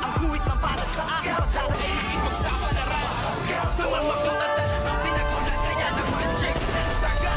Ang guhit na para sa akin Pagdadaig ipagsapalaran Sa mga katatan Ang pinagulat kaya naman check Saga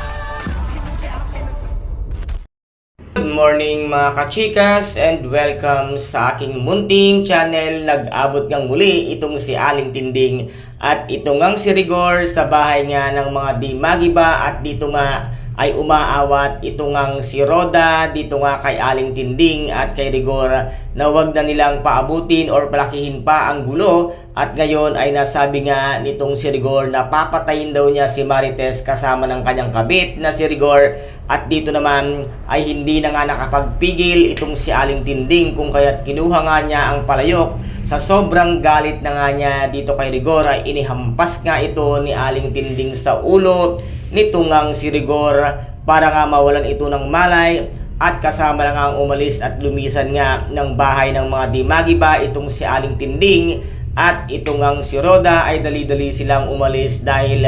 Good morning mga kachikas and welcome sa aking munting channel. Nag-abot ngang muli itong si Aling Tinding at ito ngang si Rigor sa bahay nga ng mga di magiba at dito nga ay umaawat. Ito ngang si Roda dito nga kay Aling Tinding at kay Rigor na wag na nilang paabutin or palakihin pa ang gulo. At ngayon ay nasabi nga nitong si Rigor na papatayin daw niya si Marites kasama ng kanyang kabit na si Rigor. At dito naman ay hindi na nga nakapagpigil itong si Aling Tinding kung kaya't kinuha nga niya ang palayok. Sa sobrang galit na nga niya dito kay Rigor ay inihampas nga ito ni Aling Tinding sa ulo nito ngang si Rigor para nga mawalan ito ng malay at kasama na nga ang umalis at lumisan nga ng bahay ng mga dimagiba itong si Aling Tinding at ito ngang si Roda. Ay dali-dali silang umalis dahil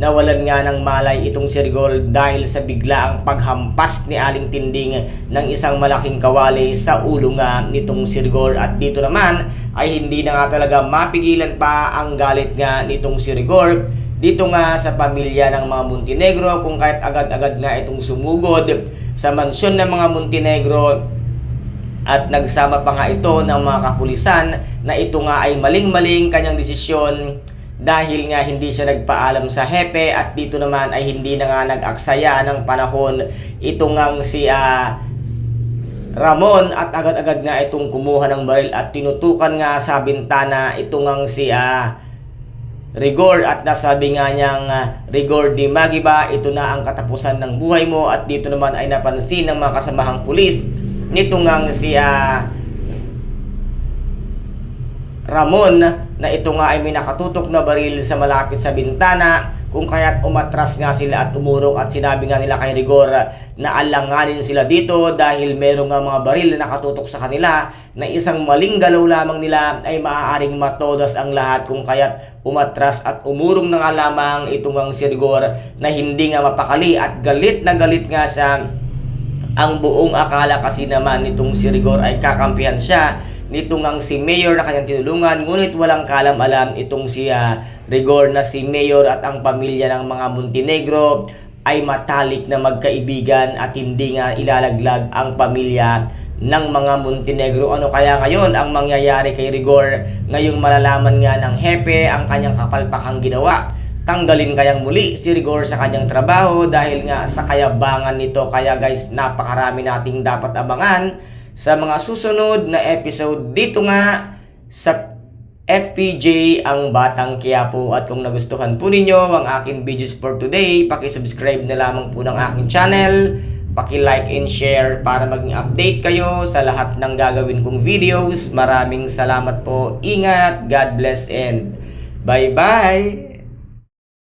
nawalan nga ng malay itong si Rigor dahil sa biglaang paghampas ni Aling Tinding ng isang malaking kawali sa ulo nga nitong si Rigor. At dito naman ay hindi na nga talaga mapigilan pa ang galit nga nitong si Rigor dito nga sa pamilya ng mga Montenegro kung kahit agad-agad nga itong sumugod sa mansyon ng mga Montenegro at nagsama pa nga ito ng mga kapulisan na ito nga ay maling-maling kanyang desisyon dahil nga hindi siya nagpaalam sa hepe at dito naman ay hindi na nga nag-aksaya ng panahon ito ngang si ah, Ramon at agad-agad nga itong kumuha ng baril at tinutukan nga sa bintana ito ngang si ah, Rigor at nasabi nga niyang ah, Rigor di Magiba, ito na ang katapusan ng buhay mo at dito naman ay napansin ng mga kasamahang pulis nito ngang si ah, Ramon na ito nga ay may nakatutok na baril sa malapit sa bintana kung kaya't umatras nga sila at umurok at sinabi nga nila kay Rigor na alanganin sila dito dahil meron nga mga baril na nakatutok sa kanila na isang maling galaw lamang nila ay maaaring matodas ang lahat. Kung kaya't umatras at umurong na nga lamang itong ang si Rigor na hindi nga mapakali at galit na galit nga siya ang buong akala kasi naman nitong si Rigor ay kakampihan siya nitong ang si Mayor na kanyang tinulungan ngunit walang kalam-alam itong si ah, Rigor na si Mayor at ang pamilya ng mga Montenegro ay matalik na magkaibigan at hindi nga ilalaglag ang pamilya ng mga Montenegro. Ano kaya ngayon ang mangyayari kay Rigor ngayong malalaman nga ng hepe ang kanyang kapalpakang ginawa? tanggalin kayang muli si Rigor sa kanyang trabaho dahil nga sa kayabangan nito. Kaya guys, napakarami nating dapat abangan sa mga susunod na episode dito nga sa FPJ ang Batang Quiapo at kung nagustuhan po ninyo ang aking videos for today, paki-subscribe na lamang po ng aking channel, paki-like and share para maging update kayo sa lahat ng gagawin kong videos. Maraming salamat po. Ingat, God bless and bye-bye.